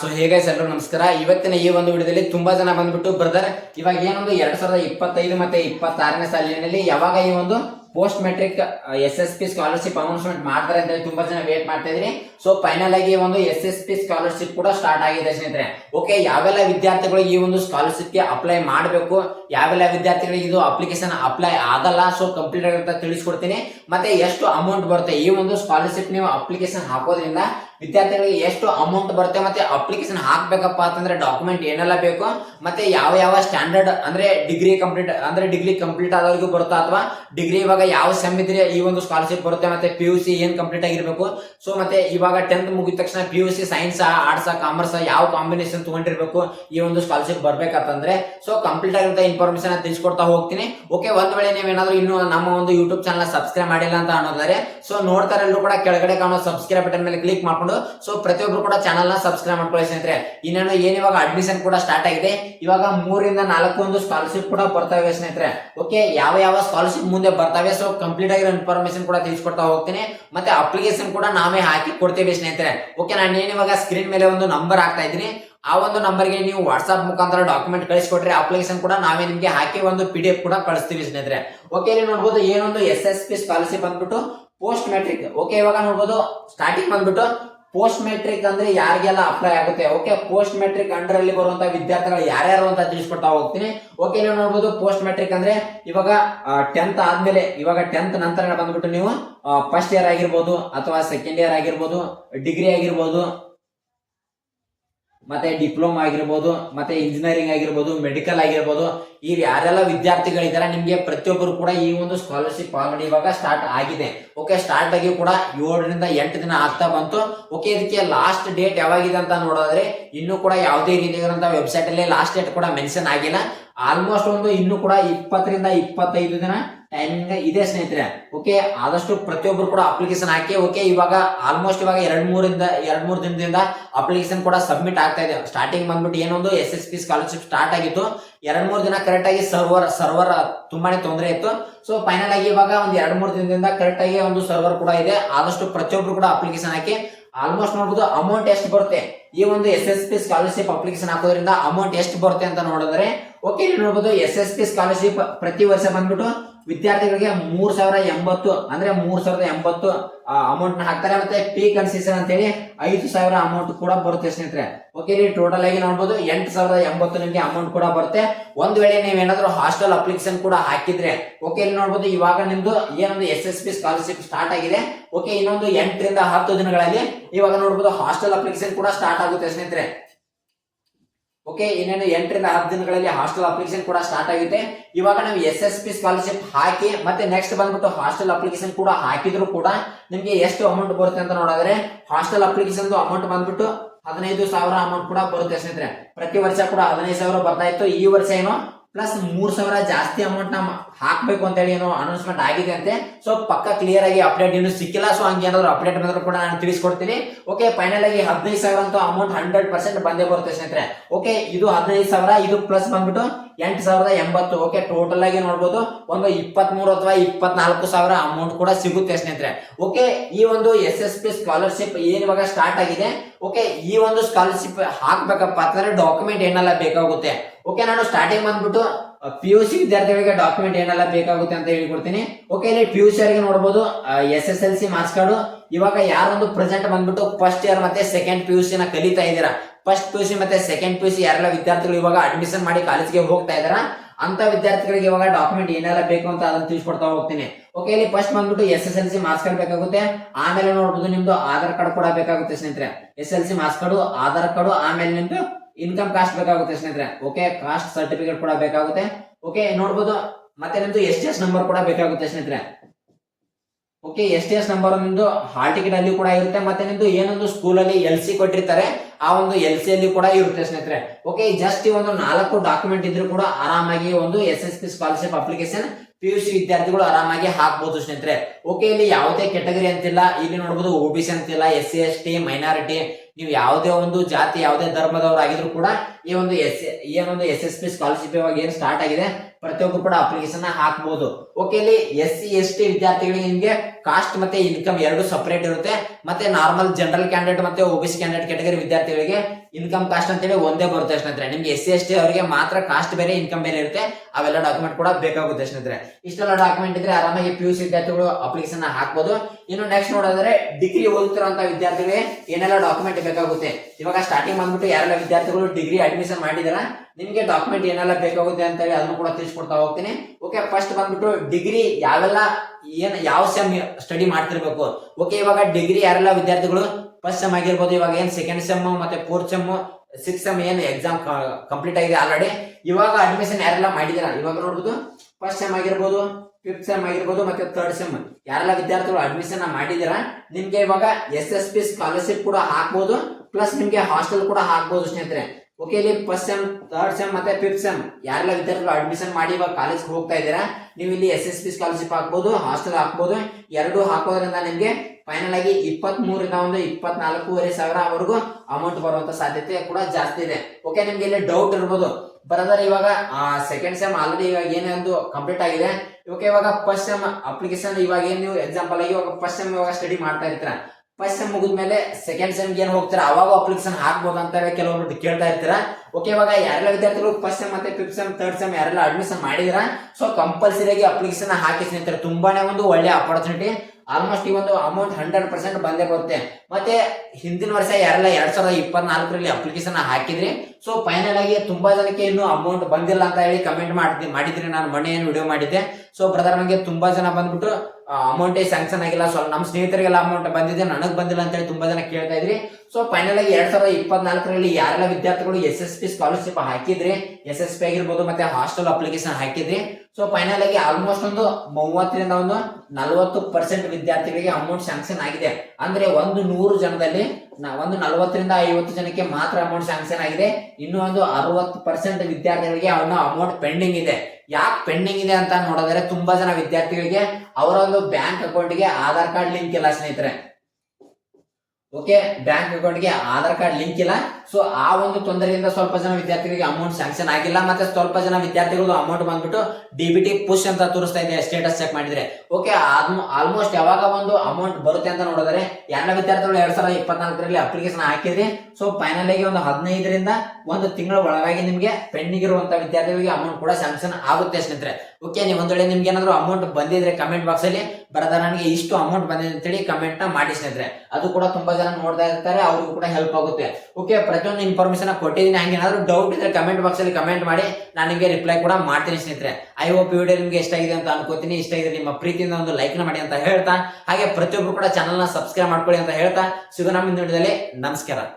So ಹೇಗೆ ಎಲ್ಲರೂ ನಮಸ್ಕಾರ. ಇವತ್ತಿನ ಈ ಒಂದು ವಿಡಿಯೋದಲ್ಲಿ ತುಂಬಾ ಜನ ಬಂದ್ಬಿಟ್ಟು ಬ್ರದರ್ ಇವಾಗ ಏನೊಂದು ಎರಡ್ ಸಾವಿರದ ಇಪ್ಪತ್ತೈದು ಮತ್ತೆ ಇಪ್ಪತ್ತಾರನೇ ಸಾಲಿನಲ್ಲಿ ಯಾವಾಗ ಈ ಒಂದು post matric S S P scholarship announcement ಮಾಡ್ತಾರೆ ಅಂತ ತುಂಬಾ ಜನ ವೇಟ್ ಮಾಡ್ತಾ ಇದ್ರಿ. ಸೊ ಫೈನಲ್ ಆಗಿ ಒಂದು ಎಸ್ ಎಸ್ ಪಿ ಸ್ಕಾಲರ್ಶಿಪ್ ಕೂಡ ಸ್ಟಾರ್ಟ್ ಆಗಿದೆ ಸ್ನೇಹಿತರೆ. ಓಕೆ ಯಾವೆಲ್ಲ ವಿದ್ಯಾರ್ಥಿಗಳು ಈ ಒಂದು ಸ್ಕಾಲರ್ಶಿಪ್ಗೆ ಅಪ್ಲೈ ಮಾಡಬೇಕು? ಯಾವೆಲ್ಲ ವಿದ್ಯಾರ್ಥಿಗಳಿಗೆ ಇದು ಅಪ್ಲಿಕೇಶನ್ ಅಪ್ಲೈ ಆಗಲ್ಲ? ಸೊ ಕಂಪ್ಲೀಟ್ ಅಂತ ತಿಳಿಸ್ಕೊಡ್ತೀನಿ. ಮತ್ತೆ ಎಷ್ಟು ಅಮೌಂಟ್ ಬರುತ್ತೆ? ಈ ಒಂದು ಸ್ಕಾಲರ್ಶಿಪ್ ನೀವು ಅಪ್ಲಿಕೇಶನ್ ಹಾಕೋದ್ರಿಂದ ವಿದ್ಯಾರ್ಥಿಗಳಿಗೆ ಎಷ್ಟು ಅಮೌಂಟ್ ಬರುತ್ತೆ ಮತ್ತೆ ಅಪ್ಲಿಕೇಶನ್ ಹಾಕ್ಬೇಕಪ್ಪ ಅಂತಂದ್ರೆ ಡಾಕ್ಯುಮೆಂಟ್ ಏನೆಲ್ಲ ಬೇಕು? ಮತ್ತೆ ಯಾವ ಯಾವ ಸ್ಟ್ಯಾಂಡರ್ಡ್ ಅಂದ್ರೆ ಡಿಗ್ರಿ ಕಂಪ್ಲೀಟ್ ಅಂದ್ರೆ ಡಿಗ್ರಿ ಕಂಪ್ಲೀಟ್ ಆದವರಿಗೆ ಬರುತ್ತಾ ಅಥವಾ ಡಿಗ್ರಿ ಇವಾಗ ಯಾವ ಸೆಮ್ ಇದ್ರೆ ಈ ಒಂದು ಸ್ಕಾಲರ್ಶಿಪ್ ಬರುತ್ತೆ ಮತ್ತೆ ಪಿ ಯು ಸಿ ಏನ್ ಕಂಪ್ಲೀಟ್ ಆಗಿರ್ಬೇಕು? ಸೊ ಮತ್ತೆ ಇವಾಗ ಟೆಂತ್ ಮುಗಿದ ತಕ್ಷಣ P U C science arts commerce ಯಾವ ಕಾಂಬಿನೇಷನ್ ತಗೊಂಡಿರ್ಬೇಕು ಈ ಒಂದು ಸ್ಕಾಲರ್ಶಿಪ್ ಬರ್ಬೇಕಂತಂದ್ರೆ? ಸೊ ಕಂಪ್ಲೀಟ್ ಆಗಿರುವ ಇನ್ಫಾರ್ಮೇಶನ್ ತಿಳಿಸ್ಕೊಡ್ತಾ ಹೋಗ್ತೀನಿ. ಓಕೆ ಒಂದ್ ವೇಳೆ ನೀವೇನಾದ್ರೂ ಇನ್ನು ನಮ್ಮ ಒಂದು ಯೂಟ್ಯೂಬ್ ಚಾನಲ್ ಸಬ್ಸ್ಕ್ರೈಬ್ ಮಾಡಿಲ್ಲ ಅಂತ ಅನ್ನೋದಾದ್ರೆ ಸೊ ನೋಡ್ತಾರೆ ಎಲ್ಲರೂ ಕೂಡ ಕೆಳಗಡೆ ಕಾಣೋ ಸಬ್ಸ್ಕ್ರೈಬ್ ಬಟನ್ ಮೇಲೆ ಕ್ಲಿಕ್ ಮಾಡ್ಕೊಂಡು ಸೊ ಪ್ರತಿಯೊಬ್ರು ಕೂಡ ಚಾನಲ್ನ ಸಬ್ಸ್ಕ್ರೈಬ್ ಮಾಡ್ಕೊಳ್ಳಿ ಸ್ನೇಹಿತರೆ. ಇನ್ನೇನು, ಏನ್ ಇವಾಗ ಅಡ್ಮಿಷನ್ ಕೂಡ ಸ್ಟಾರ್ಟ್ ಆಗಿದೆ. ಇವಾಗ ಮೂರಿಂದ ನಾಲ್ಕು ಒಂದು ಸ್ಕಾಲರ್ಶಿಪ್ ಕೂಡ ಬರ್ತಾವೆ ಸ್ನೇಹಿತರೆ. ಓಕೆ ಯಾವ ಯಾವ ಸ್ಕಾಲರ್ಶಿಪ್ ಮುಂದೆ ಬರ್ತವೆ ಸೊ ಕಂಪ್ಲೀಟ್ ಆಗಿರೋ ಇನ್ಫಾರ್ಮೇಶನ್ ಕೂಡ ತಿಳಿಸ್ಕೊಡ್ತಾ ಹೋಗ್ತೀನಿ. ಮತ್ತೆ ಅಪ್ಲಿಕೇಶನ್ ಕೂಡ ನಾವೇ ಹಾಕಿ ಕೊಡ್ತೀವಿ ಸ್ನೇಹಿತರೆ. ಓಕೆ ನಾನು ಏನ್ ಇವಾಗ ಸ್ಕ್ರೀನ್ ಮೇಲೆ ಒಂದು ನಂಬರ್ ಹಾಕ್ತಾ ಇದ್ದೀನಿ. ಆ ಒಂದು ನಂಬರ್ಗೆ ನೀವು ವಾಟ್ಸ್ಆಪ್ ಮುಖಾಂತರ ಡಾಕ್ಯುಮೆಂಟ್ ಕಳಿಸ್ಕೊಟ್ರೆ ಅಪ್ಲಿಕೇಶನ್ ಕೂಡ ನಾವೇ ನಿಮಗೆ ಹಾಕಿ ಒಂದು ಪಿ ಡಿ ಎಫ್ ಕೂಡ ಕಳಿಸ್ತೀವಿ ಸ್ನೇಹಿತರೆ. ಓಕೆ ಇಲ್ಲಿ ನೋಡ್ಬೋದು ಏನೊಂದು ಎಸ್ ಎಸ್ ಪಿ ಸ್ಕಾಲರ್ಶಿಪ್ ಬಂದ್ಬಿಟ್ಟು ಪೋಸ್ಟ್ ಮೆಟ್ರಿಕ್ ಓಕೆ ಇವಾಗ ನೋಡ್ಬೋದು ಸ್ಟಾರ್ಟಿಂಗ್ ಬಂದ್ಬಿಟ್ಟು ಪೋಸ್ಟ್ ಮೆಟ್ರಿಕ್ ಅಂದ್ರೆ ಯಾರಿಗೆಲ್ಲ ಅಪ್ಲೈ ಆಗುತ್ತೆ? ಓಕೆ ಪೋಸ್ಟ್ ಮೆಟ್ರಿಕ್ ಅಂಡರ್ ಅಲ್ಲಿ ಬರುವಂತ ವಿದ್ಯಾರ್ಥಿಗಳು ಯಾರ್ಯಾರು ಅಂತ ತಿಳಿಸ್ಕೊಡ್ತಾ ಹೋಗ್ತೀನಿ. ಓಕೆ ನೀವು ನೋಡ್ಬೋದು ಪೋಸ್ಟ್ ಮೆಟ್ರಿಕ್ ಅಂದ್ರೆ ಇವಾಗ ಟೆಂತ್ ಆದ್ಮೇಲೆ, ಇವಾಗ ಟೆಂತ್ ನಂತರ ಬಂದ್ಬಿಟ್ಟು ನೀವು ಫಸ್ಟ್ ಇಯರ್ ಆಗಿರ್ಬೋದು ಅಥವಾ ಸೆಕೆಂಡ್ ಇಯರ್ ಆಗಿರ್ಬೋದು ಡಿಗ್ರಿ ಆಗಿರ್ಬೋದು ಮತ್ತೆ ಡಿಪ್ಲೊಮಾ ಆಗಿರ್ಬೋದು, ಮತ್ತೆ ಇಂಜಿನಿಯರಿಂಗ್ ಆಗಿರ್ಬೋದು ಮೆಡಿಕಲ್ ಆಗಿರ್ಬೋದು, ಈ ಯಾರೆಲ್ಲ ವಿದ್ಯಾರ್ಥಿಗಳಿದ್ದಾರೆ, ನಿಮಗೆ ಪ್ರತಿಯೊಬ್ಬರು ಕೂಡ ಈ ಒಂದು ಸ್ಕಾಲರ್ಶಿಪ್ ಆಲ್ರೆಡಿ ಇವಾಗ ಸ್ಟಾರ್ಟ್ ಆಗಿದೆ. ಓಕೆ ಸ್ಟಾರ್ಟ್ ಆಗಿ ಕೂಡ ಏಳರಿಂದ ಎಂಟು ದಿನ ಆಗ್ತಾ ಬಂತು. ಓಕೆ ಇದಕ್ಕೆ ಲಾಸ್ಟ್ ಡೇಟ್ ಯಾವಾಗಿದೆ ಅಂತ ನೋಡೋದ್ರೆ ಇನ್ನೂ ಕೂಡ ಯಾವುದೇ ವೆಬ್ಸೈಟ್ ಅಲ್ಲಿ ಲಾಸ್ಟ್ ಡೇಟ್ ಕೂಡ ಮೆನ್ಷನ್ ಆಗಿಲ್ಲ. ಆಲ್ಮೋಸ್ಟ್ ಒಂದು ಇನ್ನು ಕೂಡ ಇಪ್ಪತ್ತರಿಂದ ಇಪ್ಪತ್ತೈದು ದಿನ ಟೈಮಿಂಗ್ ಇದೆ ಸ್ನೇಹಿತರೆ. ಓಕೆ, ಆದಷ್ಟು ಪ್ರತಿಯೊಬ್ಬರು ಕೂಡ ಅಪ್ಲಿಕೇಶನ್ ಹಾಕಿ, ಓಕೆ, ಇವಾಗ ಆಲ್ಮೋಸ್ಟ್ ಇವಾಗ ಎರಡ್ ಮೂರಿಂದ ಎರಡ್ ಮೂರು ದಿನದಿಂದ ಅಪ್ಲಿಕೇಶನ್ ಕೂಡ ಸಬ್ಮಿಟ್ ಆಗ್ತಾ ಇದೆ. ಸ್ಟಾರ್ಟಿಂಗ್ ಬಂದ್ಬಿಟ್ಟು ಏನೊಂದು S S P scholarship start ಆಗಿತ್ತು. ಎರಡ್ ಮೂರು ದಿನ ಕರೆಕ್ಟ್ ಆಗಿ ಸರ್ವರ್ ಸರ್ವರ್ ತುಂಬಾನೇ ತೊಂದರೆ ಇತ್ತು. ಸೊ ಫೈನಲ್ ಆಗಿ ಇವಾಗ ಒಂದು ಎರಡ್ ಮೂರು ದಿನದಿಂದ ಕರೆಕ್ಟ್ ಆಗಿ ಒಂದು ಸರ್ವರ್ ಕೂಡ ಇದೆ. ಆದಷ್ಟು ಪ್ರತಿಯೊಬ್ರು ಕೂಡ ಅಪ್ಲಿಕೇಶನ್ ಹಾಕಿ ಆಲ್ಮೋಸ್ಟ್ ನೋಡ್ಬೋದು ಅಮೌಂಟ್ ಎಷ್ಟು ಬರುತ್ತೆ? ಈ ಒಂದು S S P scholarship application ಹಾಕೋದ್ರಿಂದ ಅಮೌಂಟ್ ಎಷ್ಟು ಬರುತ್ತೆ ಅಂತ ನೋಡಿದ್ರೆ ಓಕೆ ನೋಡ್ಬೋದು ಎಸ್ ಎಸ್ ಪಿ ಸ್ಕಾಲರ್ಶಿಪ್ ಪ್ರತಿ ವರ್ಷ ಬಂದ್ಬಿಟ್ಟು ವಿದ್ಯಾರ್ಥಿಗಳಿಗೆ ಮೂರ್ ಸಾವಿರ ಎಂಬತ್ತು, ಅಂದ್ರೆ ಮೂರ್ ಸಾವಿರದ ಎಂಬತ್ತು ಅಮೌಂಟ್ನ ಹಾಕ್ತಾರೆ. ಮತ್ತೆ ಪಿ ಕನ್ಸೆಷನ್ ಅಂತ ಹೇಳಿ ಐದು ಸಾವಿರ ಅಮೌಂಟ್ ಕೂಡ ಬರುತ್ತೆ ಸ್ನೇಹಿತರೆ. ಓಕೆ ಟೋಟಲ್ ಆಗಿ ನೋಡ್ಬೋದು ಎಂಟು ಸಾವಿರದ ಎಂಬತ್ತು ನಿಮಗೆ ಅಮೌಂಟ್ ಕೂಡ ಬರುತ್ತೆ. ಒಂದ್ ವೇಳೆ ನೀವೇನಾದ್ರೂ ಹಾಸ್ಟೆಲ್ ಅಪ್ಲಿಕೇಶನ್ ಕೂಡ ಹಾಕಿದ್ರೆ ಓಕೆ ಇಲ್ಲಿ ನೋಡ್ಬೋದು ಇವಾಗ ನಿಮ್ದು ಏನೊಂದು S S P scholarship start ಆಗಿದೆ. ಓಕೆ ಇನ್ನೊಂದು ಎಂಟರಿಂದ ಹತ್ತು ದಿನಗಳಲ್ಲಿ ಇವಾಗ ನೋಡ್ಬೋದು ಹಾಸ್ಟೆಲ್ ಅಪ್ಲಿಕೇಶನ್ ಕೂಡ ಸ್ಟಾರ್ಟ್ ಆಗುತ್ತೆ ಸ್ನೇಹಿತರೆ. ಓಕೆ ಇನ್ನೇನು ಎಂಟರಿಂದ ಹತ್ತು ದಿನಗಳಲ್ಲಿ ಹಾಸ್ಟೆಲ್ ಅಪ್ಲಿಕೇಶನ್ ಕೂಡ ಸ್ಟಾರ್ಟ್ ಆಗುತ್ತೆ ಇವಾಗ ನಾವು ಎಸ್ ಎಸ್ ಪಿ ಸ್ಕಾಲರ್ಶಿಪ್ ಹಾಕಿ ಮತ್ತೆ ನೆಕ್ಸ್ಟ್ ಬಂದ್ಬಿಟ್ಟು ಹಾಸ್ಟೆಲ್ ಅಪ್ಲಿಕೇಶನ್ ಕೂಡ ಹಾಕಿದ್ರು ಕೂಡ ನಿಮಗೆ ಎಷ್ಟು ಅಮೌಂಟ್ ಬರುತ್ತೆ ಅಂತ ನೋಡಿದ್ರೆ ಹಾಸ್ಟೆಲ್ ಅಪ್ಲಿಕೇಶನ್ ಅಮೌಂಟ್ ಬಂದ್ಬಿಟ್ಟು ಹದಿನೈದು ಸಾವಿರ ಅಮೌಂಟ್ ಕೂಡ ಬರುತ್ತೆ ಸ್ನೇಹಿತರೆ. ಪ್ರತಿ ವರ್ಷ ಕೂಡ ಹದಿನೈದು ಸಾವಿರ ಬರ್ತಾ ಇತ್ತು. ಈ ವರ್ಷ ಏನೋ? ಪ್ಲಸ್ ಮೂರ್ ಸಾವಿರ ಜಾಸ್ತಿ ಅಮೌಂಟ್ ನಾ ಹಾಕಬೇಕು ಅಂತ ಹೇಳಿ ಏನೋ ಅನೌನ್ಸ್ಮೆಂಟ್ ಆಗಿದೆ ಅಂತೆ. ಸೊ ಪಕ್ಕ ಕ್ಲಿಯರ್ ಆಗಿ ಅಪ್ಡೇಟ್ ಇನ್ನೂ ಸಿಕ್ಕಿಲ್ಲ. ಸೊ ಹಂಗೆ ಏನಾದ್ರು ಅಪ್ಡೇಟ್ ಬಂದರೂ ಕೂಡ ನಾನು ತಿಳಿಸ್ಕೊಡ್ತೀನಿ. ಓಕೆ ಫೈನಲ್ ಆಗಿ ಹದಿನೈದು ಸಾವಿರ ಅಂತೂ ಅಮೌಂಟ್ ಹಂಡ್ರೆಡ್ ಪರ್ಸೆಂಟ್ ಬಂದೇ ಬರುತ್ತೆ ಸ್ನೇಹಿತರೆ. ಓಕೆ ಇದು ಹದಿನೈದು ಸಾವಿರ, ಇದು ಪ್ಲಸ್ ಬಂದ್ಬಿಟ್ಟು ಎಂಟು ಸಾವಿರದ ಎಂಬತ್ತು, ಓಕೆ ಟೋಟಲ್ ಆಗಿ ನೋಡ್ಬೋದು, ಒಂದು ಇಪ್ಪತ್ತ್ ಮೂರು ಅಥವಾ ಇಪ್ಪತ್ನಾಲ್ಕು ಸಾವಿರ ಅಮೌಂಟ್ ಕೂಡ ಸಿಗುತ್ತೆ ಸ್ನೇಹಿತರೆ. ಓಕೆ, ಈ ಒಂದು ಎಸ್ ಎಸ್ ಪಿ ಸ್ಕಾಲರ್ಶಿಪ್ ಏನ್ ಇವಾಗ ಸ್ಟಾರ್ಟ್ ಆಗಿದೆ? ಓಕೆ, ಈ ಒಂದು ಸ್ಕಾಲರ್ಶಿಪ್ ಹಾಕ್ಬೇಕಪ್ಪ ಅಂತಂದ್ರೆ ಡಾಕ್ಯುಮೆಂಟ್ ಏನೆಲ್ಲ ಬೇಕಾಗುತ್ತೆ? ಓಕೆ, ನಾನು ಸ್ಟಾರ್ಟಿಂಗ್ ಬಂದ್ಬಿಟ್ಟು ಪಿ ಯು ಸಿ ವಿದ್ಯಾರ್ಥಿಗಳಿಗೆ ಡಾಕ್ಯುಮೆಂಟ್ ಏನೆಲ್ಲ ಬೇಕಾಗುತ್ತೆ ಅಂತ ಹೇಳಿಕೊಡ್ತೀನಿ. ಓಕೆ ಇಲ್ಲಿ ಪಿ ಯು ಸಿ ಅವರಿಗೆ ನೋಡಬಹುದು S S L C marks card ಇವಾಗ ಯಾರೊಂದು ಪ್ರೆಸೆಂಟ್ ಬಂದ್ಬಿಟ್ಟು ಫಸ್ಟ್ ಇಯರ್ ಮತ್ತೆ ಸೆಕೆಂಡ್ ಪಿ ಯು ಸಿ ನ ಕಲಿತಾ ಇದ್ದೀರಾ? ಫಸ್ಟ್ ಪಿ ಯು ಸಿ ಮತ್ತೆ ಸೆಕೆಂಡ್ ಪಿ ಯು ಸಿ ಯಾರೆಲ್ಲ ವಿದ್ಯಾರ್ಥಿಗಳು ಇವಾಗ ಅಡ್ಮಿಷನ್ ಮಾಡಿ ಕಾಲೇಜ್ಗೆ ಹೋಗ್ತಾ ಇದ್ದಾರಾ? ಅಂತ ವಿದ್ಯಾರ್ಥಿಗಳಿಗೆ ಇವಾಗ ಡಾಕ್ಯುಮೆಂಟ್ ಏನೆಲ್ಲ ಬೇಕು ಅಂತ ಅದನ್ನ ತಿಳಿಸ್ಕೊಡ್ತಾ ಹೋಗ್ತೀನಿ. ಓಕೆ ಇಲ್ಲಿ ಫಸ್ಟ್ ಬಂದ್ಬಿಟ್ಟು S S L C marks card ಬೇಕಾಗುತ್ತೆ. ಆಮೇಲೆ ನೋಡ್ಬೋದು ನಿಮ್ದು ಆಧಾರ್ ಕಾರ್ಡ್ ಕೂಡ ಬೇಕಾಗುತ್ತೆ ಸ್ನೇಹಿತರೆ. S L C marks card Aadhaar card ಆಮೇಲೆ ನಿಮ್ದು ಇನ್ಕಮ್ ಕಾಸ್ಟ್ ಬೇಕಾಗುತ್ತೆ ಸ್ನೇಹಿತರೆ. ಓಕೆ ಕಾಸ್ಟ್ ಸರ್ಟಿಫಿಕೇಟ್ ಕೂಡ ಬೇಕಾಗುತ್ತೆ. ಓಕೆ ನೋಡ್ಬೋದು. ಮತ್ತೆ ನಿಮ್ದು ಎಸ್ ಟಿ ಎಸ್ ನಂಬರ್ ಕೂಡ ಬೇಕಾಗುತ್ತೆ ಸ್ನೇಹಿತರೆ. Okay S T S number ನಿಮ್ದು ಹಾಲ್ ಟಿಕೆಟ್ ಅಲ್ಲಿ ಕೂಡ ಇರುತ್ತೆ. ಮತ್ತೆ ನಿಮ್ದು ಏನೊಂದು ಸ್ಕೂಲ್ ಅಲ್ಲಿ ಎಲ್ ಸಿ ಕೊಟ್ಟಿರ್ತಾರೆ, ಆ ಒಂದು ಎಲ್ ಸಿ ಅಲ್ಲಿ ಕೂಡ ಇರುತ್ತೆ ಸ್ನೇಹಿತರೆ. ಓಕೆ ಜಸ್ಟ್ ಈ ಒಂದು ನಾಲ್ಕು ಡಾಕ್ಯುಮೆಂಟ್ ಇದ್ರೂ ಕೂಡ ಆರಾಮಾಗಿ ಒಂದು S S P scholarship application P U C ವಿದ್ಯಾರ್ಥಿಗಳು ಆರಾಮಾಗಿ ಹಾಕ್ಬೋದು ಸ್ನೇಹಿತರೆ. ಓಕೆ ಇಲ್ಲಿ ಯಾವುದೇ ಕೆಟಗರಿ ಅಂತಿಲ್ಲ. ಇಲ್ಲಿ ನೋಡಬಹುದು ಒ ಬಿ ಸಿ ಅಂತಿಲ್ಲ S C S T minority ನೀವು ಯಾವುದೇ ಒಂದು ಜಾತಿ, ಯಾವುದೇ ಧರ್ಮದವರಾಗಿದ್ರು ಕೂಡ ಈ ಒಂದು ಎಸ್ ಏನೊಂದು ಎಸ್ ಎಸ್ ಪಿ ಸ್ಕಾಲರ್ಶಿಪ್ ಇವಾಗ ಏನು ಸ್ಟಾರ್ಟ್ ಆಗಿದೆ ಪ್ರತಿಯೊಬ್ಬರು ಕೂಡ ಅಪ್ಲಿಕೇಶನ್ ಹಾಕ್ಬಹುದು ಓಕೆ ಇಲ್ಲಿ ಎಸ್ ಸಿ ಎಸ್ ಟಿ ವಿದ್ಯಾರ್ಥಿಗಳಿಗೆ ನಿಮಗೆ ಕಾಸ್ಟ್ ಮತ್ತೆ ಇನ್ಕಮ್ ಎರಡು ಸಪರೇಟ್ ಇರುತ್ತೆ. ಮತ್ತೆ ನಾರ್ಮಲ್ ಜನರಲ್ ಕ್ಯಾಂಡಿಡೇಟ್ ಮತ್ತೆ O B C candidate category ವಿದ್ಯಾರ್ಥಿಗಳಿಗೆ ಇನ್ಕಮ್ ಕಾಸ್ಟ್ ಅಂತೇಳಿ ಒಂದೇ ಬರುತ್ತೆ ಸ್ನೇಹಿತರೆ. ನಿಮ್ಗೆ ಎಸ್ ಸಿ ಎಸ್ ಟಿ ಅವರಿಗೆ ಮಾತ್ರ ಕಾಸ್ಟ್ ಬೇರೆ ಇನ್ಕಮ್ ಬೇರೆ ಇರುತ್ತೆ. ಅವೆಲ್ಲ ಡಾಕ್ಯುಮೆಂಟ್ ಕೂಡ ಬೇಕಾಗುತ್ತೆ ಸ್ನೇಹಿತರೆ. ಇಷ್ಟೆಲ್ಲ ಡಾಕ್ಯುಮೆಂಟ್ ಇದ್ರೆ ಆರಾಮಾಗಿ ಪಿ ಯು ಸಿ ವಿದ್ಯಾರ್ಥಿಗಳು ಅಪ್ಲಿಕೇಶನ್ ಹಾಕ್ಬೋದು. ಇನ್ನು ನೆಕ್ಸ್ಟ್ ನೋಡೋದ್ರೆ ಡಿಗ್ರಿ ಓದುತ್ತಿರುವಂತ ವಿದ್ಯಾರ್ಥಿಗಳಿಗೆ ಏನೆಲ್ಲ ಡಾಕ್ಯುಮೆಂಟ್ ಬೇಕಾಗುತ್ತೆ? ಇವಾಗ ಸ್ಟಾರ್ಟಿಂಗ್ ಬಂದ್ಬಿಟ್ಟು ಯಾರೆಲ್ಲ ವಿದ್ಯಾರ್ಥಿಗಳು ಡಿಗ್ರಿ ಅಡ್ಮಿಷನ್ ಮಾಡಿದಾರ, ನಿಮಗೆ ಡಾಕ್ಯುಮೆಂಟ್ ಏನೆಲ್ಲ ಬೇಕಾಗುತ್ತೆ ಅಂತ ಹೇಳಿ ಅದನ್ನು ಕೂಡ ತಿಳಿಸ್ಕೊಡ್ತಾ ಹೋಗ್ತೀನಿ. ಓಕೆ ಫಸ್ಟ್ ಬಂದ್ಬಿಟ್ಟು ಡಿಗ್ರಿ ಯಾವೆಲ್ಲ ಏನ್, ಯಾವ ಸೆಮ್ ಸ್ಟಡಿ ಮಾಡ್ತಿರ್ಬೇಕು? ಓಕೆ ಇವಾಗ ಡಿಗ್ರಿ ಯಾರೆಲ್ಲ ವಿದ್ಯಾರ್ಥಿಗಳು ಫಸ್ಟ್ ಸೆಮ್ ಆಗಿರ್ಬೋದು, ಇವಾಗ ಏನ್ ಸೆಕೆಂಡ್ ಸೆಮ್ ಮತ್ತೆ ಫೋರ್ತ್ ಸೆಮ್ ಸಿಕ್ಸ್ ಸೆಮ್ ಏನು ಎಕ್ಸಾಮ್ ಕಂಪ್ಲೀಟ್ ಆಗಿದೆ ಆಲ್ರೆಡಿ ಇವಾಗ ಅಡ್ಮಿಷನ್ ಯಾರೆಲ್ಲ ಮಾಡಿದಾರ ಇವಾಗ ನೋಡ್ಬೋದು ಫಸ್ಟ್ ಸೆಮ್ ಆಗಿರ್ಬೋದು ಫಿಫ್ತ್ ಸೆಮ್ ಆಗಿರ್ಬೋದು ಮತ್ತೆ ಥರ್ಡ್ ಸೆಮ್ ಯಾರೆಲ್ಲ ವಿದ್ಯಾರ್ಥಿಗಳು ಅಡ್ಮಿಷನ್ ಮಾಡಿದಿರ ನಿಮ್ಗೆ ಇವಾಗ ಎಸ್ ಎಸ್ ಪಿ ಸ್ಕಾಲರ್ಶಿಪ್ ಕೂಡ ಹಾಕ್ಬೋದು ಪ್ಲಸ್ ನಿಮ್ಗೆ ಹಾಸ್ಟೆಲ್ ಕೂಡ ಹಾಕ್ಬೋದು ಸ್ನೇಹಿತರೆ. ಓಕೆ ಇಲ್ಲಿ ಫಸ್ಟ್ ಸೆಮ್ ಥರ್ಡ್ ಸೆಮ್ ಮತ್ತೆ ಫಿಫ್ತ್ ಸೆಮ್ ಯಾರೆಲ್ಲ ವಿದ್ಯಾರ್ಥಿಗಳು ಅಡ್ಮಿಷನ್ ಮಾಡಿ ಇವಾಗ ಕಾಲೇಜ್ ಹೋಗ್ತಾ ಇದ್ದೀರಾ? ನೀವು ಇಲ್ಲಿ ಎಸ್ ಎಸ್ ಪಿ ಸ್ಕಾಲರ್ಶಿಪ್ ಹಾಕ್ಬೋದು ಹಾಸ್ಟೆಲ್ ಹಾಕ್ಬೋದು. ಎರಡು ಹಾಕೋದ್ರಿಂದ ನಿಮ್ಗೆ ಫೈನಲ್ ಆಗಿ ಇಪ್ಪತ್ತ್ ಮೂರಿಂದ ಒಂದು ಇಪ್ಪತ್ನಾಲ್ಕೂವರೆ ಸಾವಿರವರೆಗೂ ಅಮೌಂಟ್ ಬರುವಂತ ಸಾಧ್ಯತೆ ಕೂಡ ಜಾಸ್ತಿ ಇದೆ. ಓಕೆ ನಿಮ್ಗೆ ಇಲ್ಲಿ ಡೌಟ್ ಇರ್ಬೋದು. ಬರೋದಾರೆ ಇವಾಗ ಸೆಕೆಂಡ್ ಸೆಮ್ ಆಲ್ರೆಡಿ ಇವಾಗ ಏನೇ ಒಂದು ಕಂಪ್ಲೀಟ್ ಆಗಿದೆ. ಓಕೆ ಇವಾಗ ಫಸ್ಟ್ ಸೆಮ್ ಅಪ್ಲಿಕೇಶನ್ ಇವಾಗ ಏನು ನೀವು ಎಕ್ಸಾಂಪಲ್ ಆಗಿ ಇವಾಗ ಫಸ್ಟ್ ಸೆಮ್ ಇವಾಗ ಸ್ಟಡಿ ಮಾಡ್ತಾ ಇರ್ತೀರಾ? ಫಸ್ಟ್ ಸೆಮ್ ಮುಗಿದ್ಮೇಲೆ ಸೆಕೆಂಡ್ ಸೆಮ್ಗೆ ಏನು ಹೋಗ್ತಾರೆ? ಅವಾಗ ಅಪ್ಲಿಕೇಶನ್ ಹಾಕ್ಬೋದು ಅಂತ ಹೇಳಿ ಕೆಲವೊಬ್ರು ಕೇಳ್ತಾ ಇರ್ತೀರಾ? ಓಕೆ ಇವಾಗ ಯಾರೆಲ್ಲ ವಿದ್ಯಾರ್ಥಿಗಳು ಫಸ್ಟ್ ಸೆಮ್ ಮತ್ತೆ ಫಿಫ್ತ್ ಸೆಮ್ ಥರ್ಡ್ ಸೆಮ್ ಯಾರೆಲ್ಲ ಅಡ್ಮಿಷನ್ ಮಾಡಿದ್ರ? ಸೊ ಕಂಪಲ್ಸರಿಯಾಗಿ ಅಪ್ಲಿಕೇಶನ್ ಹಾಕಿಸಿ ಸ್ನೇಹಿತರೆ ತುಂಬಾನೇ ಒಂದು ಒಳ್ಳೆ ಅಪರ್ಚುನಿಟಿ ಆಲ್ಮೋಸ್ಟ್ ಈ ಒಂದು ಅಮೌಂಟ್ ಹಂಡ್ರೆಡ್ ಪರ್ಸೆಂಟ್ ಬಂದೇ ಬರುತ್ತೆ. ಮತ್ತೆ ಹಿಂದಿನ ವರ್ಷ ಯಾರೆಲ್ಲ ಎರಡ್ ಸಾವಿರದ ಇಪ್ಪತ್ನಾಲ್ಕರಲ್ಲಿ ಅಪ್ಲಿಕೇಶನ್ ಹಾಕಿದ್ರಿ? ಸೊ ಫೈನಲ್ ಆಗಿ ತುಂಬಾ ಜನಕ್ಕೆ ಇನ್ನೂ ಅಮೌಂಟ್ ಬಂದಿಲ್ಲ ಅಂತ ಹೇಳಿ ಕಮೆಂಟ್ ಮಾಡ್ತೀನಿ ಮಾಡಿದ್ರಿ. ನಾನು ಮೊನ್ನೆ ಏನು ವಿಡಿಯೋ ಮಾಡಿದ್ದೆ. ಸೊ ಬ್ರದರ್ ನನಗೆ ತುಂಬಾ ಜನ ಬಂದ್ಬಿಟ್ಟು ಅಮೌಂಟ್ ಸ್ಯಾಂಕ್ಷನ್ ಆಗಿಲ್ಲ. ಸ್ವಲ್ಪ ನಮ್ಮ ಸ್ನೇಹಿತರಿಗೆಲ್ಲ ಅಮೌಂಟ್ ಬಂದಿದೆ. ನನಗೆ ಬಂದಿಲ್ಲ ಅಂತ ಹೇಳಿ ತುಂಬಾ ಜನ ಕೇಳ್ತಾ ಇದ್ರಿ. ಸೊ ಫೈನಲ್ ಆಗಿ ಎರಡ್ ಸಾವಿರದ ಇಪ್ಪತ್ನಾಲ್ಕರಲ್ಲಿ ಯಾರೆಲ್ಲ ವಿದ್ಯಾರ್ಥಿಗಳು ಎಸ್ ಎಸ್ ಪಿ ಸ್ಕಾಲರ್ಶಿಪ್ ಹಾಕಿದ್ರಿ ಎಸ್ ಎಸ್ ಪಿ ಆಗಿರ್ಬೋದು ಮತ್ತೆ ಹಾಸ್ಟೆಲ್ ಅಪ್ಲಿಕೇಶನ್ ಹಾಕಿದ್ರಿ ಸೊ ಫೈನಲ್ ಆಗಿ ಆಲ್ಮೋಸ್ಟ್ ಒಂದು ಮೂವತ್ತರಿಂದ ಒಂದು ನಲವತ್ತು ಪರ್ಸೆಂಟ್ ವಿದ್ಯಾರ್ಥಿಗಳಿಗೆ ಅಮೌಂಟ್ ಸ್ಯಾಂಕ್ಷನ್ ಆಗಿದೆ. ಅಂದ್ರೆ ಒಂದು ನೂರು ಜನದಲ್ಲಿ ಒಂದು ನಲವತ್ತರಿಂದ ಐವತ್ತು ಜನಕ್ಕೆ ಮಾತ್ರ ಅಮೌಂಟ್ ಸ್ಯಾಂಕ್ಷನ್ ಆಗಿದೆ. ಇನ್ನು ಒಂದು ಅರವತ್ತು ಪರ್ಸೆಂಟ್ ವಿದ್ಯಾರ್ಥಿಗಳಿಗೆ ಅವನ ಅಮೌಂಟ್ ಪೆಂಡಿಂಗ್ ಇದೆ. ಯಾಕೆ ಪೆಂಡಿಂಗ್ ಇದೆ ಅಂತ ನೋಡಿದ್ರೆ ತುಂಬಾ ಜನ ವಿದ್ಯಾರ್ಥಿಗಳಿಗೆ ಅವರ ಒಂದು ಬ್ಯಾಂಕ್ ಅಕೌಂಟ್ಗೆ ಆಧಾರ್ ಕಾರ್ಡ್ ಲಿಂಕ್ ಇಲ್ಲ ಸ್ನೇಹಿತರೆ. ಓಕೆ ಬ್ಯಾಂಕ್ ಅಕೌಂಟ್ಗೆ ಆಧಾರ್ ಕಾರ್ಡ್ ಲಿಂಕ್ ಇಲ್ಲ. ಸೊ ಆ ಒಂದು ತೊಂದರೆಯಿಂದ ಸ್ವಲ್ಪ ಜನ ವಿದ್ಯಾರ್ಥಿಗಳಿಗೆ ಅಮೌಂಟ್ ಸ್ಯಾಂಕ್ಷನ್ ಆಗಿಲ್ಲ. ಮತ್ತೆ ಸ್ವಲ್ಪ ಜನ ವಿದ್ಯಾರ್ಥಿಗಳು ಅಮೌಂಟ್ ಬಂದ್ಬಿಟ್ಟು ಡಿ ಬಿ ಟಿ ಪುಷ್ ಅಂತ ತೋರಿಸ್ತಾ ಇದೆ. ಸ್ಟೇಟಸ್ ಚೆಕ್ ಮಾಡಿದ್ರೆ. ಓಕೆ ಆಲ್ಮೋಸ್ಟ್ ಯಾವಾಗ ಒಂದು ಅಮೌಂಟ್ ಬರುತ್ತೆ ಅಂತ ನೋಡಿದ್ರೆ ಎಲ್ಲ ವಿದ್ಯಾರ್ಥಿಗಳು ಎರಡ್ ಸಾವಿರದ ಇಪ್ಪತ್ನಾಲ್ಕರಲ್ಲಿ ಅಪ್ಲಿಕೇಶನ್ ಹಾಕಿದ್ರಿ? ಸೊ ಫೈನಲ್ ಆಗಿ ಒಂದು ಹದಿನೈದರಿಂದ ಒಂದು ತಿಂಗಳ ಒಳಗಾಗಿ ನಿಮಗೆ ಪೆಂಡಿಂಗ್ ಇರುವಂತ ವಿದ್ಯಾರ್ಥಿಗಳಿಗೆ ಅಮೌಂಟ್ ಕೂಡ ಸ್ಯಾಂಕ್ಷನ್ ಆಗುತ್ತೆ ಸ್ನೇಹಿತರೆ. ಓಕೆ ನೀವು ಒಂದ್ ವೇಳೆ ನಿಮ್ಗೆ ಏನಾದ್ರು ಅಮೌಂಟ್ ಬಂದಿದ್ರೆ ಕಮೆಂಟ್ ಬಾಕ್ಸ್ ಅಲ್ಲಿ. ಬರದ ನನಗೆ ಇಷ್ಟು ಅಮೌಂಟ್ ಬಂದಿದೆ ಅಂತೇಳಿ ಕಮೆಂಟ್ನ ಮಾಡಿ ಸ್ನೇಹಿತರೆ. ಅದು ಕೂಡ ತುಂಬಾ ಜನ ನೋಡ್ತಾ ಇರ್ತಾರೆ, ಅವ್ರಿಗೂ ಕೂಡ ಹೆಲ್ಪ್ ಆಗುತ್ತೆ. ಓಕೆ ಪ್ರತಿಯೊಂದು ಇನ್ಫಾರ್ಮೇಶನ್ ಕೊಟ್ಟಿದ್ದೀನಿ, ಹಂಗೆ ಏನಾದ್ರು ಡೌಟ್ ಇದ್ರೆ ಕಮೆಂಟ್ ಬಾಕ್ಸ್ ಅಲ್ಲಿ ಕಮೆಂಟ್ ಮಾಡಿ, ನಾನು ನಿಮಗೆ ರಿಪ್ಲೈ ಕೂಡ ಮಾಡ್ತೀನಿ ಸ್ನೇಹಿತರೆ. ಐ ಹೋಪ್ ವಿಡಿಯೋ ನಿಮ್ಗೆ ಇಷ್ಟ ಆಗಿದೆ ಅಂತ ಅನ್ಕೋತೀನಿ. ಇಷ್ಟ ಆಗಿದೆ ನಿಮ್ಮ ಪ್ರೀತಿಯಿಂದ ಒಂದು ಲೈಕ್ನ ಮಾಡಿ ಅಂತ ಹೇಳ್ತಾ, ಹಾಗೆ ಪ್ರತಿಯೊಬ್ರು ಕೂಡ ಚಾನಲ್ನ ಸಬ್ಸ್ಕ್ರೈಬ್ ಮಾಡ್ಕೊಳ್ಳಿ ಅಂತ ಹೇಳ್ತಾ, ಸಿಗೋಣ ವಿಡಿಯೋದಲ್ಲಿ. ನಮಸ್ಕಾರ.